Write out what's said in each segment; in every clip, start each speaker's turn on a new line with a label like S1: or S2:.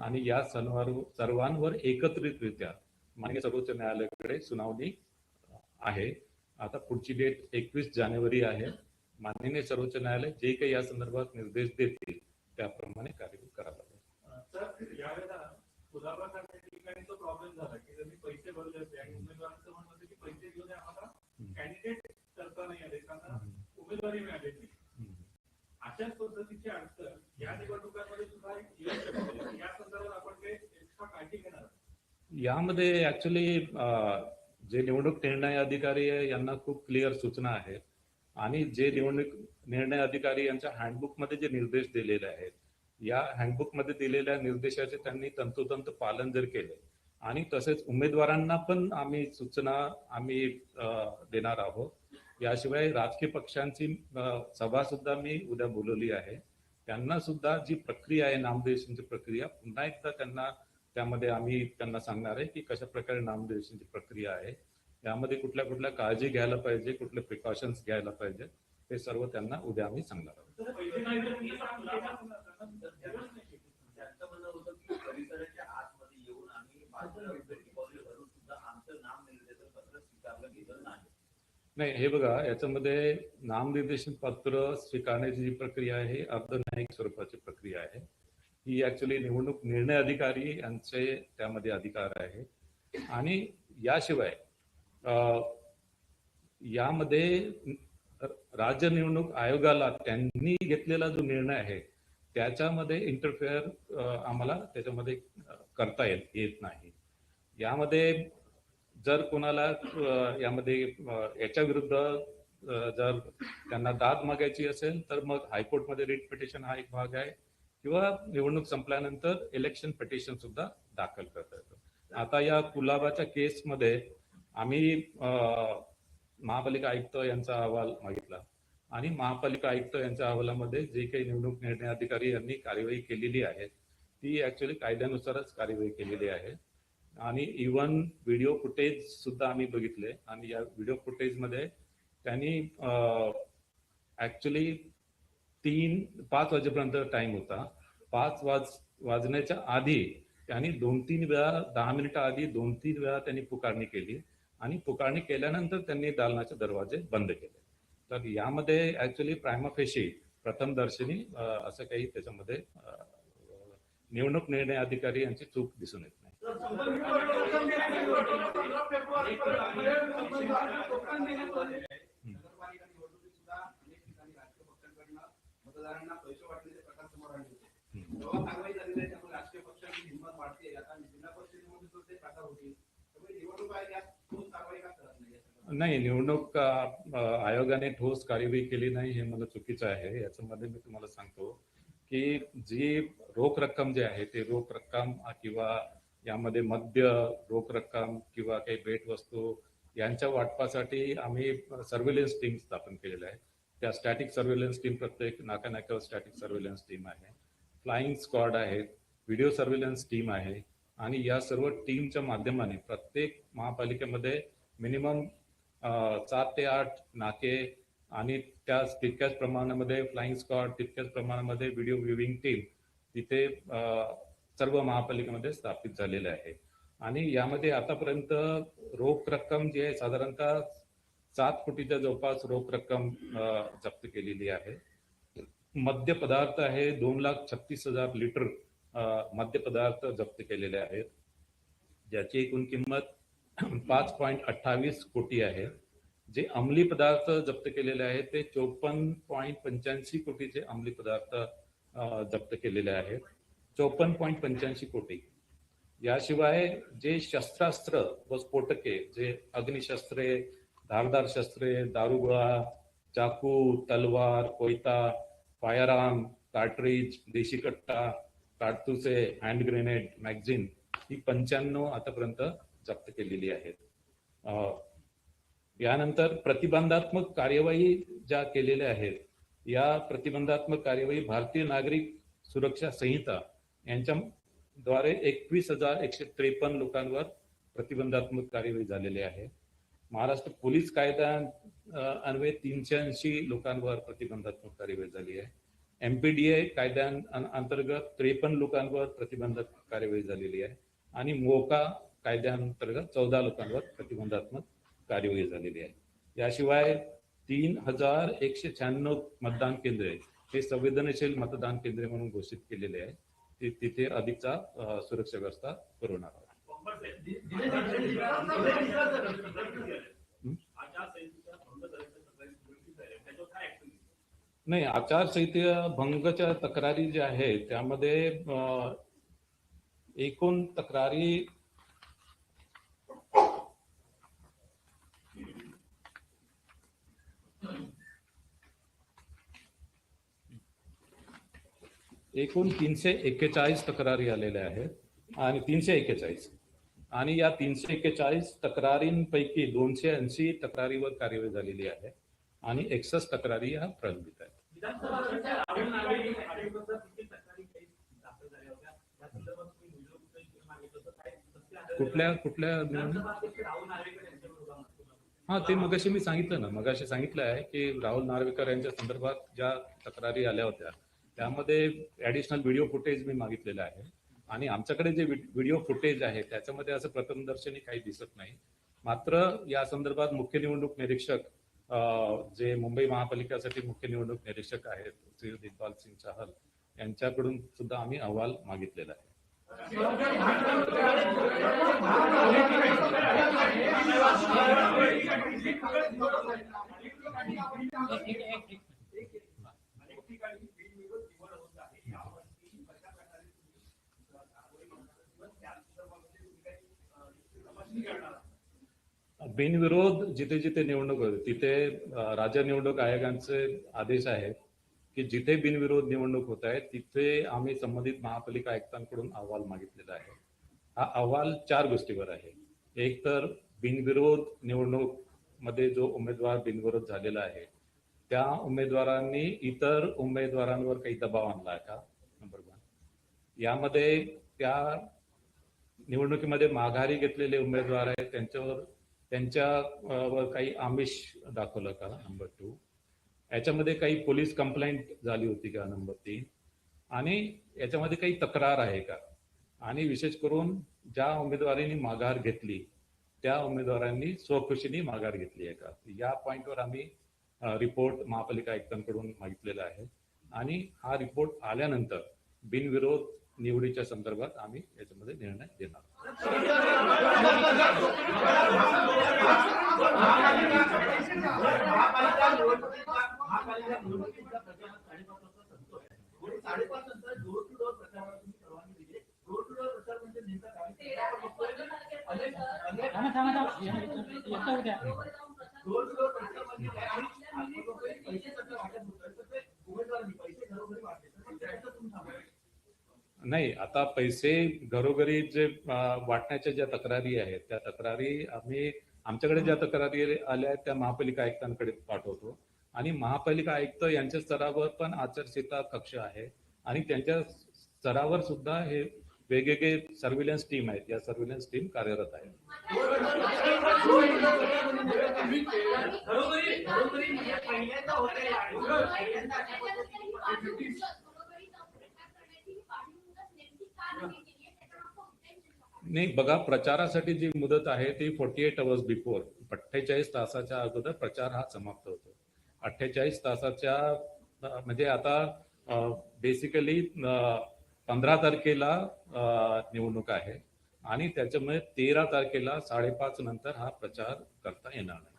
S1: आणि या सर्वांवर सर्वांवर एकत्रितरित्या मान्य सर्वोच्च न्यायालयाकडे सुनावणी आहे. आता पुढची डेट एकवीस जानेवारी आहे. माननीय सर्वोच्च न्यायालय जे काही या संदर्भात निर्देश देतील त्याप्रमाणे कार्यवाही करावं लागेल.
S2: उमेदवारी मिळाली अशाच पद्धतीचे अडचण या निवडणुकांमध्ये सुद्धा येऊ शकते. या संदर्भात आपण काही एक्स्ट्रा काळजी घेणार
S1: यामध्ये ऍक्च्युली जे निवडणूक निर्णय अधिकारी आहे यांना खूप क्लिअर सूचना आहेत आणि जे निवडणूक निर्णय अधिकारी यांच्या हँडबुकमध्ये जे निर्देश दिलेले आहेत या हँडबुकमध्ये दिलेल्या निर्देशाचे त्यांनी तंतोतंत पालन जर केले आणि तसेच उमेदवारांना पण आम्ही सूचना आम्ही देणार आहोत. याशिवाय राजकीय पक्षांची सभासुद्धा सभा सुद्धा मी उद्या बोलवली आहे. त्यांना सुद्धा जी प्रक्रिया आहे नामनिर्देशनची प्रक्रिया पुन्हा एकदा त्यांना त्यामध्ये आम्ही त्यांना सांगणार आहे की कशा प्रकारे नामनिर्देशनची प्रक्रिया आहे. यामध्ये कुठल्या कुठल्या काळजी घ्यायला पाहिजे कुठले प्रिकॉशन्स घ्यायला पाहिजे हे सर्व त्यांना उद्या आम्ही सांगणार आहोत
S2: तर पैसे नाही तर मी सांगतो, त्यांना द्यावंच नाही शक्य.
S3: त्यांचं म्हणणं होतं की परिसराच्या आतमध्ये येऊन आम्ही पाच हजार रुपये डिपॉझिट भरून सुद्धा आमचं नाम निर्देशन पत्र स्वीकारलं गेलं नाही
S1: नाही हे बघा याच्यामध्ये नामनिर्देशन पत्र स्वीकारण्याची जी प्रक्रिया आहे अर्धन्यायिक स्वरूपाची प्रक्रिया आहे. ही ऍक्च्युली निवडणूक निर्णय अधिकारी यांचे त्यामध्ये अधिकार आहे. आणि याशिवाय यामध्ये राज्य निवडणूक आयोगाला त्यांनी घेतलेला जो निर्णय आहे त्याच्यामध्ये इंटरफेअर आम्हाला त्याच्यामध्ये करता येत येत नाही. यामध्ये जर कोणाला यामध्ये याच्या विरुद्ध जर त्यांना दाद मागायची असेल तर मग हायकोर्टमध्ये रिट पिटिशन हा एक भाग आहे. किंवा निवडणूक संपल्यानंतर इलेक्शन पिटिशन सुद्धा दाखल करता येतं. आता या कुलाबाच्या केसमध्ये आम्ही महापालिका आयुक्त यांचा अहवाल मागितला. आणि महापालिका आयुक्त यांच्या अहवालामध्ये जे काही निवडणूक निर्णय अधिकारी यांनी कार्यवाही केलेली आहे ती ऍक्च्युली कायद्यानुसारच कार्यवाही केलेली आहे. आणि इवन व्हिडिओ फुटेज सुद्धा आम्ही बघितले. आणि या व्हिडिओ फुटेजमध्ये त्यांनी ऍक्च्युली तीन पाच वाजेपर्यंत टाइम होता. पाच वाज वाजण्याच्या आधी त्यांनी दोन तीन वेळा दहा मिनिटं आधी दोन तीन वेळा त्यांनी पुकारणी केली. आणि पुकारणी केल्यानंतर त्यांनी दालनाचे दरवाजे बंद केले. तर यामध्ये ऍक्च्युली प्रायमाफेशी प्रथम दर्शनी असं काही त्याच्यामध्ये निवडणूक निर्णय अधिकारी यांची चूक दिसून येत नाही
S4: मतदारांना पैसे वाटण्याचे प्रकार समोर होते जेव्हा कारवाई झालेली आहे त्यामुळे राजकीय पक्षांची हिंमत वाढते आता जिल्हा परिषदेमध्ये ते प्रकार होतील त्यामुळे निवडणूक ठोस कारवाई का करत नाही
S1: नाही निवडणूक आयोगाने ठोस कार्यवाही केली नाही हे मला चुकीचं आहे. याच्यामध्ये मी तुम्हाला सांगतो की जी रोख रक्कम जी आहे ते रोख रक्कम किंवा यामध्ये मद्य रोख रक्कम किंवा काही भेटवस्तू यांच्या वाटपासाठी आम्ही सर्व्हिलन्स टीम स्थापन केलेल्या आहे. त्या स्टॅटिक सर्व्हिलन्स टीम प्रत्येक नाकानाक्यावर स्टॅटिक सर्व्हिलन्स टीम आहे. फ्लाइंग स्क्वॉड आहेत व्हिडिओ सर्व्हिलन्स टीम आहे आणि या सर्व टीमच्या माध्यमाने प्रत्येक महापालिकेमध्ये मिनिमम सात ते आठ नाके आणि त्या तितक्याच प्रमाणामध्ये फ्लाइंग स्क्वॉड तितक्याच प्रमाणामध्ये व्हिडिओ व्ह्युविंग टीम तिथे सर्व महापालिकेमध्ये स्थापित झालेले आहे. आणि यामध्ये आतापर्यंत रोख रक्कम जी आहे साधारणतः सात कोटीच्या जवळपास रोख रक्कम जप्त केलेली आहे. मद्य पदार्थ आहे दोन लाख छत्तीस हजार लिटर मद्य पदार्थ जप्त केलेले आहेत. ज्याची एकूण किंमत पाच पॉईंट अठ्ठावीस कोटी आहे. जे अंमली पदार्थ जप्त केलेले आहेत ते चोपन्न पॉईंट पंच्याऐंशी कोटीचे अंमली पदार्थ जप्त केलेले आहेत. चोपन्न पॉईंट पंच्याऐंशी कोटी. याशिवाय जे शस्त्रास्त्र व स्फोटके जे अग्निशस्त्रे धारदार शस्त्रे दारुगोळा चाकू तलवार कोयता फायरआर्म कार्ट्रीज देशी कट्टा काडतुसे हँड ग्रेनेड मॅगझिन ही पंच्याण्णव आतापर्यंत जप्त केलेली आहेत. यानंतर प्रतिबंधात्मक कार्यवाही ज्या केलेल्या आहेत या प्रतिबंधात्मक कार्यवाही भारतीय नागरिक सुरक्षा संहिता यांच्याद्वारे एकवीस हजार एकशे त्रेपन्न लोकांवर प्रतिबंधात्मक कार्यवाही झालेली आहे. महाराष्ट्र पोलीस कायदा अन्वये तीनशे ऐंशी लोकांवर प्रतिबंधात्मक कार्यवाही झाली आहे. एमपीडीए कायद्या अंतर्गत त्रेपन्न लोकांवर प्रतिबंधात्मक कार्यवाही झालेली आहे. आणि मोका कायद्याअंतर्गत चौदा लोकांवर प्रतिबंधात्मक कार्यवाही झालेली आहे. याशिवाय तीन हजार एकशे शहाण्णव मतदान केंद्रे हे संवेदनशील मतदान केंद्रे म्हणून घोषित केलेले आहे. तिथे अधिकचा सुरक्षा व्यवस्था पुरवणार आहोत. नाही आचारसंहिते भंगच्या तक्रारी ज्या आहेत त्यामध्ये एकूण तक्रारी एकूण तीनशे एक्केचाळीस तक्रारी आलेल्या आहेत आणि तीनशे एक्केचाळीस. आणि या तीनशे एक्केचाळीस तक्रारींपैकी दोनशे ऐंशी तक्रारीवर कार्यवाही झालेली आहे आणि एकसष्ट तक्रारी ह्या प्रलंबित आहेत.
S2: या?
S1: कुठल्या कुठल्या हा ते मगाशी मी सांगितलं ना. मगाशी सांगितलं आहे की राहुल नार्वेकर यांच्या संदर्भात ज्या तक्रारी आल्या होत्या त्यामध्ये ऍडिशनल व्हिडिओ फुटेज मी मागितलेलं आहे. आणि आमच्याकडे जे व्हिडिओ फुटेज आहे त्याच्यामध्ये असं प्रथमदर्शनी काही दिसत नाही. मात्र या संदर्भात मुख्य निवडणूक निरीक्षक जे मुंबई महापालिकेसाठी मुख्य निवडणूक निरीक्षक आहेत श्री दिग्पाल सिंग चहल यांच्याकडून सुद्धा आम्ही अहवाल मागितलेला आहे.
S2: एक ठिकाणी बिनविरोध निवड होत आहे यावर ती कशा प्रकारे तुम्ही कारवाई करणार किंवा त्या संदर्भामध्ये तुम्ही काही अं, तपासणी करणार आहात?
S1: बिनविरोध जिथे जिथे निवडणूक होते तिथे राज्य निवडणूक आयोगांचे आदेश आहेत की जिथे बिनविरोध निवडणूक होत आहे तिथे आम्ही संबंधित महापालिका आयुक्तांकडून अहवाल मागितलेला आहे. हा अहवाल चार गोष्टीवर आहे. एक तर बिनविरोध निवडणूकमध्ये जो उमेदवार बिनविरोध झालेला आहे त्या उमेदवारांनी इतर उमेदवारांवर काही दबाव आणला आहे का? नंबर वन यामध्ये त्या निवडणुकीमध्ये माघारी घेतलेले उमेदवार आहेत त्यांच्यावर त्यांच्या वर काही आमिष दाखवलं का नंबर टू याच्यामध्ये काही पोलीस कंप्लेंट झाली होती का नंबर तीन आणि याच्यामध्ये काही तक्रार आहे का? आणि विशेष करून ज्या उमेदवारांनी माघार घेतली त्या उमेदवारांनी स्वखुशीने माघार घेतली आहे का? या पॉईंटवर आम्ही रिपोर्ट महापालिका आयुक्तांकडून मागितलेला आहे. आणि हा रिपोर्ट आल्यानंतर बिनविरोध निवडीच्या संदर्भात आम्ही याच्यामध्ये निर्णय देणार
S3: डोर टू डोर
S1: नाही आता पैसे घरोघरी जे वाटण्याच्या ज्या तक्रारी आहेत त्या तक्रारी आम्ही आमच्याकडे ज्या तक्रारी आल्या आहेत त्या महापालिका आयुक्तांकडे पाठवतो. आणि महापालिका आयुक्त यांच्या स्तरावर पण आचारसंहिता कक्ष आहे. आणि त्यांच्या स्तरावर सुद्धा हे वेगवेगळे सर्व्हिलन्स टीम आहेत. या सर्व्हिलन्स टीम कार्यरत आहेत.
S3: पहिल्यांदा होते पहिल्यांदा अशा पद्धतीने
S1: नाही बघा प्रचारासाठी जी मुदत आहे ती फोर्टी एट अवर्स बिफोर अठ्ठेचाळीस तासाच्या अगोदर प्रचार हा समाप्त होतो. अठ्ठेचाळीस तासाच्या म्हणजे आता बेसिकली पंधरा तारखेला निवडणूक आहे आणि त्याच्यामुळे तेरा तारखेला साडेपाच नंतर हा प्रचार करता येणार नाही.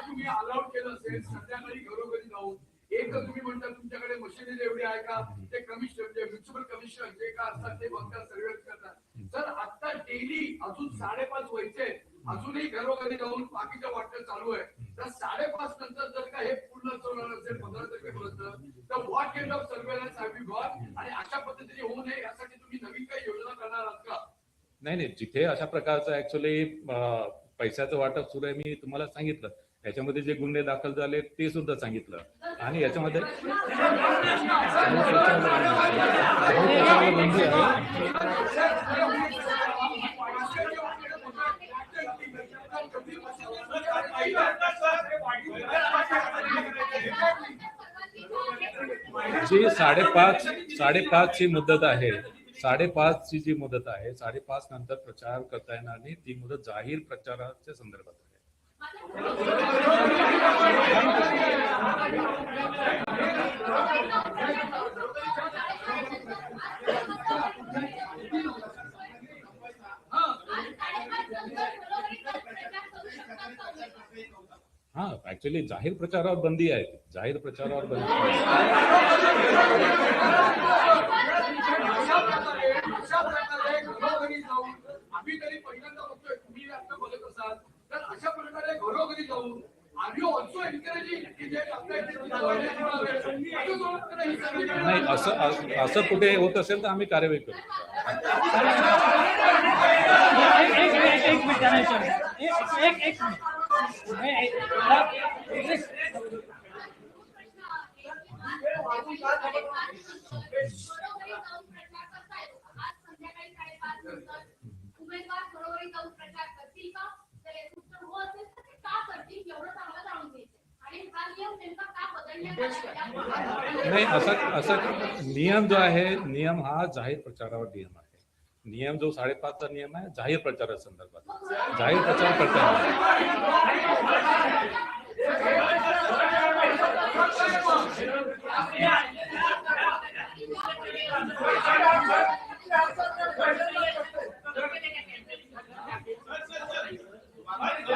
S5: तुम्ही अलाउड केलं असेल संध्याकाळी घरोघरी जाऊन एक तर तुम्ही म्हणता तुमच्याकडे मशिनरी एवढी आहे का ते कमिशनर म्हणजे म्युन्सिपल कमिशनर जे का असतात ते बघतात सर्वे करतात तर आता डेली अजून साडेपाच व्हायचे अजूनही घरोघरी जाऊन बाकीच्या वाटणं चालू आहे तर साडेपाच नंतर जर का हे पूर्ण चालणार असेल पंधरा तारखेपर्यंत तर what kind of surveillance have you got आणि अशा पद्धतीने होऊ नये यासाठी तुम्ही नवीन काही योजना करणार आहात.
S1: नाही नाही जिथे अशा प्रकारचं ऍक्च्युली पैशाचं वाटप सुरू आहे मी तुम्हाला सांगितलं. याच्यामध्ये जे गुन्हे दाखल झाले ते सुद्धा सांगितलं. आणि याच्यामध्ये जी साडेपाच साडेपाच ची मुदत आहे साडेपाच ची जी मुदत आहे साडेपाच नंतर प्रचार करता येणार नाही. ती मुदत जाहीर प्रचाराच्या संदर्भात आहे. हा ऍक्च्युली जाहीर प्रचारावर बंदी आहे. जाहीर प्रचारावर बंदी आहे.
S5: अशा प्रकारे अशा प्रकारे घरोघरी जाऊन आम्ही तरी पहिल्यांदा बघतोय तुम्ही आता बोलत असाल तर अशा प्रकारे घरोघरी जाऊन आम्ही ऑल्सो एनकरेजिंग की जे आपल्या इथे दरवाजे लावावे. असं जोरात नाही
S1: असं असं- असं कुठे होत असेल तर आम्ही कार्यवाही करू.
S6: एक एक
S1: नाही असं असं नियम जो आहे, नियम हा जाहीर प्रचारावर नियम आहे नियम जो साडेपाचचा नियम आहे, जाहीर प्रचारा संदर्भात जाहीर प्रचार करता येणार.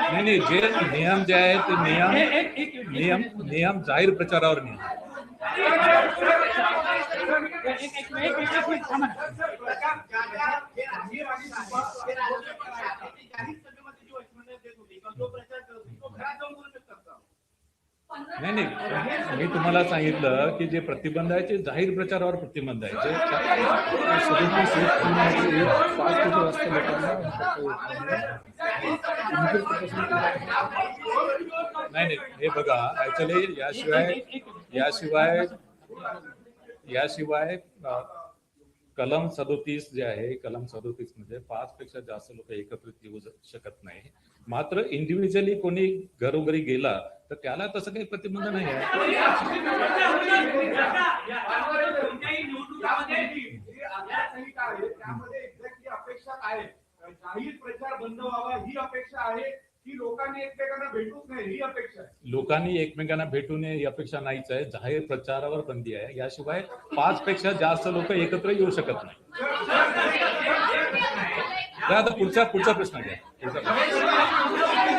S1: नहीं, नाही, जे नियम जे आहे ते नियम
S6: एक-
S1: नियम नियम जाहीर प्रचारावर नियम. नाही नाही. मी तुम्हाला सांगितलं की जे प्रतिबंध आहे ते जाहीर प्रचारावर प्रतिबंध आहे. जे नाही नाही. हे बघा ऍक्च्युली याशिवाय याशिवाय याशिवाय कलम सदोतीस जे आहे कलम सदोतीसमध्ये पाच पेक्षा जास्त लोक एकत्रित येऊ शकत नाही. मात्र इंडिव्हिज्युअली कोणी घरोघरी गेला तर त्याला तसं काही प्रतिबंध नाही आहे?
S3: जाहीर प्रचार बंद व्हावा ही अपेक्षा आहे. की लोकांनी एकमेकांना भेटूच नाही ही अपेक्षा आहे.
S1: लोकांनी एकमेकांना भेटू नये ही अपेक्षा नाहीच आहे. जाहीर प्रचारावर बंदी आहे. याशिवाय पाच पेक्षा जास्त लोक एकत्र येऊ शकत नाही. आता पुढचा पुढचा प्रश्न घ्या. पुढचा प्रश्न.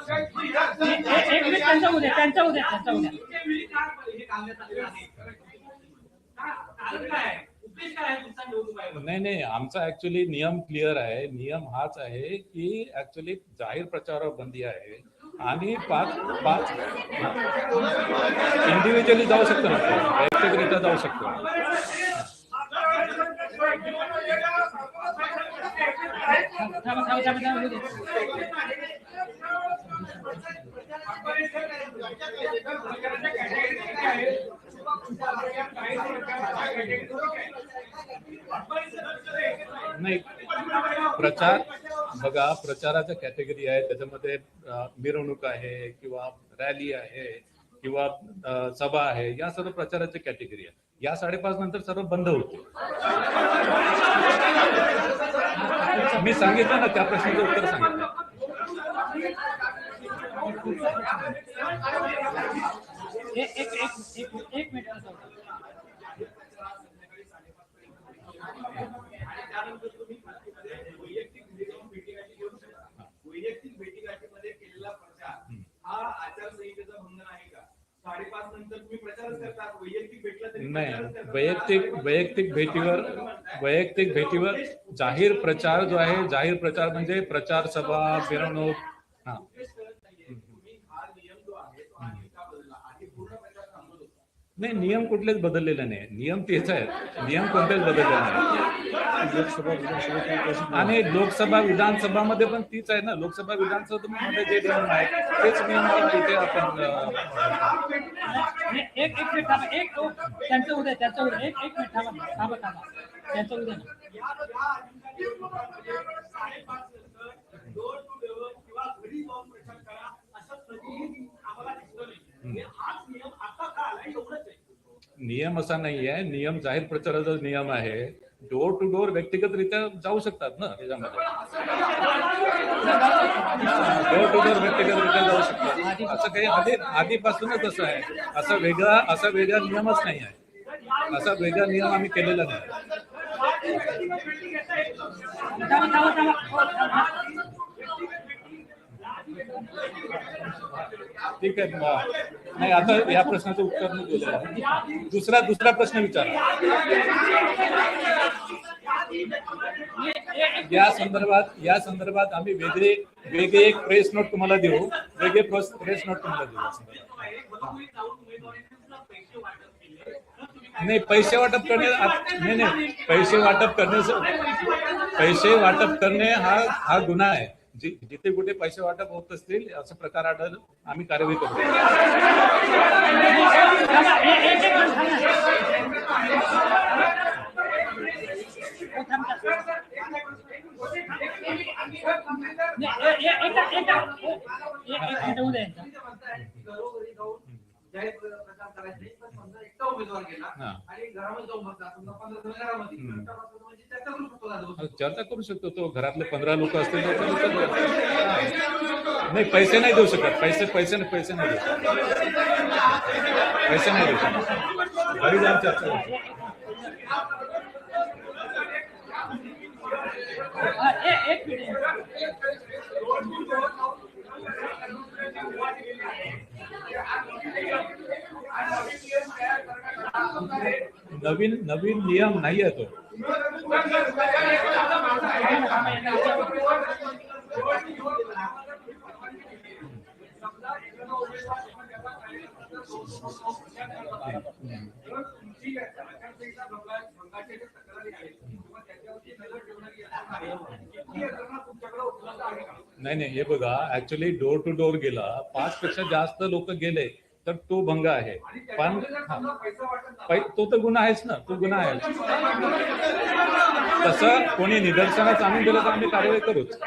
S6: ए- ए- एक मिनिट त्यांचा उद्या त्यांचा उद्या त्यांचा उद्या
S1: नाही नाही आमचा ऍक्च्युली नियम क्लिअर आहे. नियम हाच आहे की ऍक्च्युली जाहीर प्रचारावर बंदी आहे. आणि पाच पाच इंडिव्हिज्युअली जाऊ शकतो ना. वैयक्तिकरित्या जाऊ शकतो. नाही. प्रचार बघा प्रचाराच्या कॅटेगरी आहे त्याच्यामध्ये मिरवणूक आहे किंवा रॅली आहे किंवा सभा आहे. या सर्व प्रचाराच्या कॅटेगरी आहे या साडेपाच नंतर सर्व बंद होते मी सांगितलं ना त्या प्रश्नाचं उत्तर सांगितलं.
S4: तुम्ही वैयक्तिक भेटीगाठीमध्ये नाही वैयक्तिक भेटला तरी
S1: नाही. वैयक्तिक वैयक्तिक भेटीवर वैयक्तिक भेटीवर जाहीर प्रचार जो आहे, जाहीर प्रचार म्हणजे प्रचार सभा, मिरवणूक नाही नियम कुठलेच बदललेले नाही. नियम तेच आहेत. नियम कोणतेच बदललेले नाही.
S7: लोकसभा विधानसभा
S1: आणि लोकसभा विधानसभामध्ये पण तीच आहे ना. लोकसभा विधानसभेमध्ये जे नियम आहे तेच नियम इथे आपण
S6: एक एक मिनिट थांबा. एक त्यांचं उद्या त्यांचं उद्या एक एक मिनिट थांबा. थांबा थांबा. त्यांचं उद्या
S1: नियम असा नाही आहे नियम जाहीर प्रचाराचा नियम आहे. डोर टू डोर व्यक्तिगतरित्या जाऊ शकतात ना त्याच्यामध्ये डोर टू डोर व्यक्तिगतरित्या जाऊ शकतात. असं काही आधी आधीपासूनच असं आहे. असा वेगळा असा वेगळा नियमच नाही आहे. असा वेगळा नियम आम्ही केलेला नाही. ठीक आहे नाही आता या प्रश्नाचं उत्तर मी दिलं आहे. दुसरा दुसरा प्रश्न विचारा. या संदर्भात या संदर्भात आम्ही वेगळे वेगळे एक प्रेस नोट तुम्हाला देऊ. वेगळे प्रेस नोट तुम्हाला देऊ. नाही पैसे वाटप करणे नाही नाही पैसे वाटप करणे पैसे वाटप करणे हा हा गुन्हा आहे. जिथे कुठे पैसे वाटप होत असतील असे प्रकार आढळ आम्ही कारवाई करतो
S6: थांबा, ए- एक- एक मिनिट थांबा. हो, थांबा. नाही, ए- ए- एका- एका- ए- एक मिनिट होऊ द्या यांचा.
S4: घरोघरी जाऊन जाहीर प्रचार करायचा नाही. पण समजा एकटा उमेदवार गेला
S1: हा.
S4: आणि घरामध्ये जाऊन बसला समजा पंधरा जण घरामध्ये
S1: हम्म.
S4: एकटा बसला म्हणजे चर्चा करू शकतो दादा.
S1: चर्चा करू शकतो तो घरातले पंधरा लोक असतील तर चर्चा करू. नाही पैसे नाही देऊ शकत पैसे पैसे पैसे नाही देऊ शकत पैसे नाही देऊ शकत घरी जाऊन चर्चा करू शकतो. नवीन नवीन नियम नाही आहे तो. नाही नाही हे बघा ऍक्च्युली डोर टू डोर गेला. पाच पेक्षा जास्त लोक गेले. तर तो भंग आहे. पण तो तर गुन्हा आहेच ना. तो गुन्हा आहे. तसं कोणी निदर्शनास आणून दिलं तर आम्ही कारवाई करूच.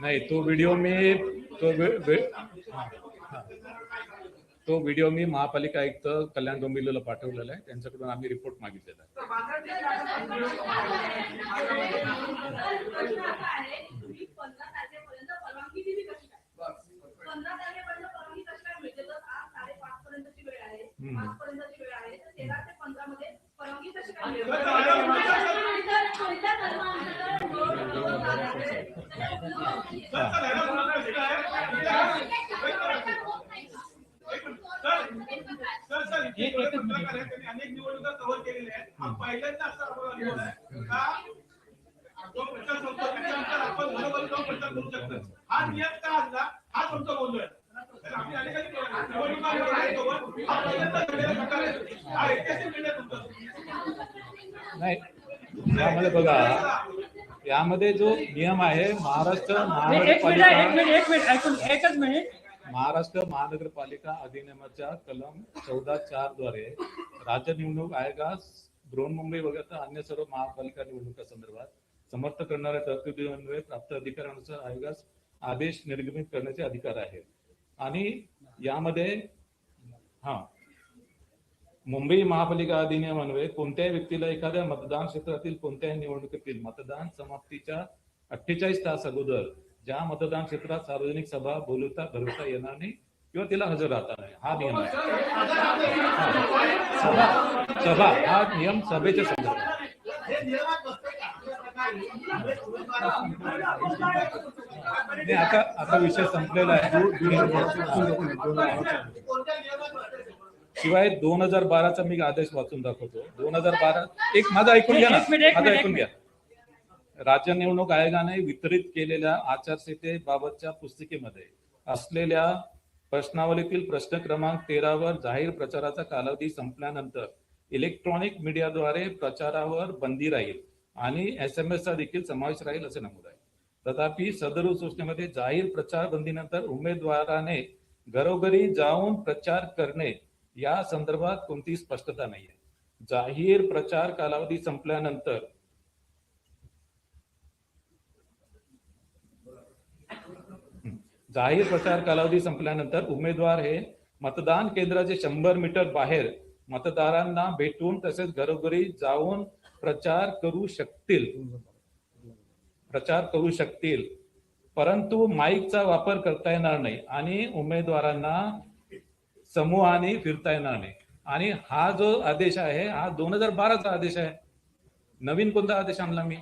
S1: नाही तो व्हिडिओ मी तो. तो व्हिडिओ मी महापालिका आयुक्त कल्याण डोंबिवलीला पाठवलेला आहे. त्यांच्याकडून आम्ही रिपोर्ट मागितलेला आहे.
S2: अनेक निवडणुका कव्हर केलेल्या आहेत. हा पहिल्यांदा असा आपण अनुभव आहे. का? जो प्रचार संपतो त्याच्यानंतर आपण घरोघरी जाऊन प्रचार करू शकतो. हा नियम का आणला? हा तुमचा गोंधळ आहे. तर आम्ही अनेकांनी निवडणुका आयोग आहे तोवर हा पहिल्यांदा घडलेला प्रकार आहे. हा ऐतिहासिक निर्णय तुमचा.
S1: नाही यामध्ये बघा यामध्ये जो नियम आहे महाराष्ट्र
S6: एक मिनिट एक मिनिट एक मिनिट ऐकून एकच मिनिट.
S1: महाराष्ट्र महानगरपालिका अधिनियमाच्या कलम चौदा चारद्वारे राज्य निवडणूक आयोगास बृहन्मुंबई वगळता अन्य सर्व महापालिका निवडणुका संदर्भात समर्थ करणाऱ्या तरतुदीन्वये प्राप्त अधिकारानुसार आयोगास आदेश निर्गमित करण्याचे अधिकार आहेत. आणि यामध्ये हा मुंबई महापालिका अधिनियम अन्वये कोणत्याही व्यक्तीला एखाद्या मतदान क्षेत्रातील कोणत्याही निवडणुकीतील मतदान समाप्तीच्या अठ्ठेचाळीस तास अगोदर ज्या मतदान क्षेत्रात सार्वजनिक सभा बोलवता भरवता येणार नाही किंवा तिला हजर राहता नाही हा नियम आहे. सभा सभा हा नियम सभेच्या संदर्भात. आता आता विषय संपलेला आहे? शिवाय दोन हजार बाराचा मी आदेश वाचून दाखवतो. दोन हजार बारा एक माझा ऐकून घ्या ना. माझं ऐकून घ्या. राज्य निवडणूक आयोगाने वितरित केलेल्या आचारसंहितेबाबतच्या पुस्तिकेमध्ये असलेल्या प्रश्नावलीतील प्रश्न क्रमांक तेरावर जाहीर प्रचाराचा कालावधी संपल्यानंतर इलेक्ट्रॉनिक मीडियाद्वारे प्रचारावर बंदी राहील आणि एस एम चा देखील समावेश राहील असे नमूद आहे. तथापि सदर सूचनेमध्ये जाहीर प्रचार बंदीनंतर उमेदवाराने घरोघरी जाऊन प्रचार करणे या संदर्भात कोणती स्पष्टता नाही आहे जाहीर प्रचार कालावधी संपल्यानंतर जाहीर प्रचार कालावधी संपल्यानंतर उमेदवार हे मतदान केंद्राचे शंभर मीटर बाहेर मतदारांना भेटून तसेच घरोघरी जाऊन प्रचार करू शकतील. प्रचार करू शकतील. परंतु माईकचा वापर करता येणार नाही आणि उमेदवारांना समूहाने फिरता येणार नाही. आणि हा जो आदेश आहे हा दोन हजार बाराचा आदेश आहे. नवीन कोणता आदेश आणला मी?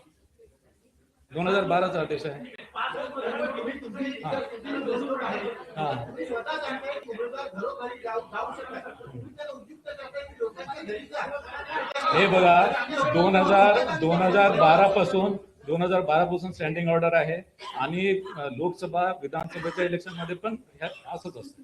S1: दोन हजार बाराचा आदेश आहे. हे. बघा दोन हजार दोन हजार बारा पासून दोन हजार बारा पासून स्टँडिंग ऑर्डर आहे आणि लोकसभा विधानसभेच्या इलेक्शनमध्ये पण असंच असत.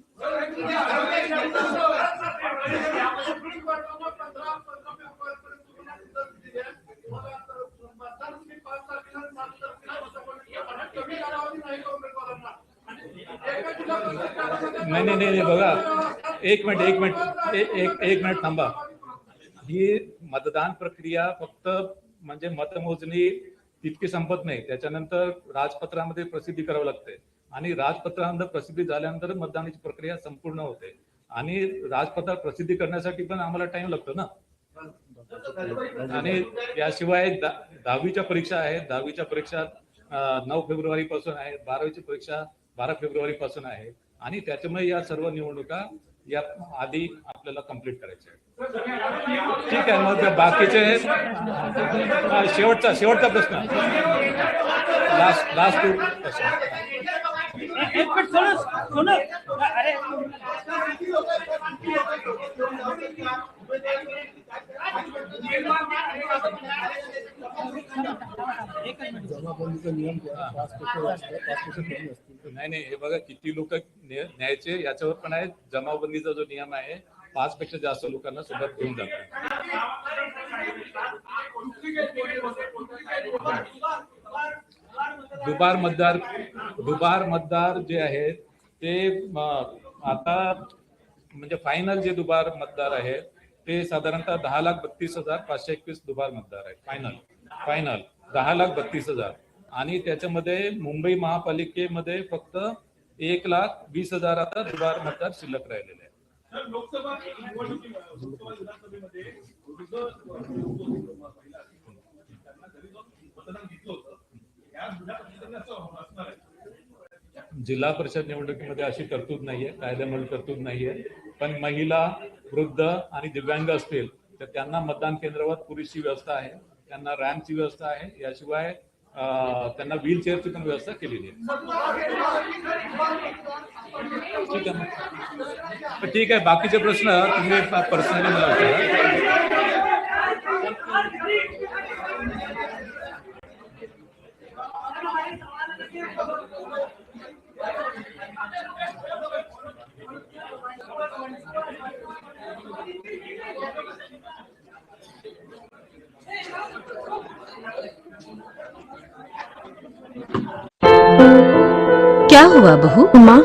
S1: नाही नाही नाही नाही, बघा एक मिनिट एक मिनिट एक एक मिनिट थांबा. ही मतदान प्रक्रिया फक्त म्हणजे मतमोजणी तितकी संपत नाही. त्याच्यानंतर राजपत्रामध्ये प्रसिद्धी करावी लागते. आणि राजपत्रानंतर प्रसिद्धी झाल्यानंतर मतदानाची प्रक्रिया संपूर्ण होते. आणि राजपत्रात प्रसिद्धी करण्यासाठी पण आम्हाला टाइम लागतो ना? आणि याशिवाय दहावीच्या परीक्षा आहेत. दहावीच्या परीक्षा नऊ फेब्रुवारी पासून आहे बारावीची परीक्षा बारा फेब्रुवारी पासून आहे. आणि त्याच्यामुळे या सर्व निवडणुका या आधी आपल्याला कंप्लीट करायच्या आहेत. ठीक आहे मग बाकीचे शेवटचा शेवटचा प्रश्न. लास्ट लास्ट टू
S6: एक मिनिट सोनू अरे.
S7: जमाबंदीचा नियम पाच पाच कमी असतील
S1: नाही नाही हे बघा किती लोक न्यायचे याच्यावर पण आहे. जमावबंदीचा जो नियम आहे पाच पेक्षा जास्त लोकांना सोबत घेऊन जातात. दुबार मतदार दुबार मतदार जे आहेत ते आता म्हणजे फायनल जे दुबार मतदार आहेत ते साधारणतः दहा लाख बत्तीस हजार पाचशे एकवीस दुबार मतदार आहेत. फायनल फायनल दहा लाख बत्तीस हजार. आणि त्याच्यामध्ये मुंबई महापालिकेमध्ये फक्त एक लाख वीस हजार आता दुबार मतदार शिल्लक राहिलेले आहेत
S2: लोकसभा विधानसभेमध्ये जो महिला आहेत, त्यांना जरी जो मतदान घेतलं होतं या जुन्या पद्धतीने असं असणार आहे
S1: जिल्हा परिषद निवडणुकीमध्ये अशी तरतूद नाहीये कायद्यामध्ये तरतूद नाहीये. पण महिला वृद्ध आणि दिव्यांग असतील तर त्यांना मतदान केंद्रावर पुरेशी व्यवस्था आहे. त्यांना रॅम्पची व्यवस्था आहे. याशिवाय त्यांना त्यांना व्हीलचेअरची पण व्यवस्था केलेली आहे. ठीक आहे. ठीक आहे. बाकीचे प्रश्न तुम्ही पर्सनली मला
S8: क्या हुआ बहू? माँ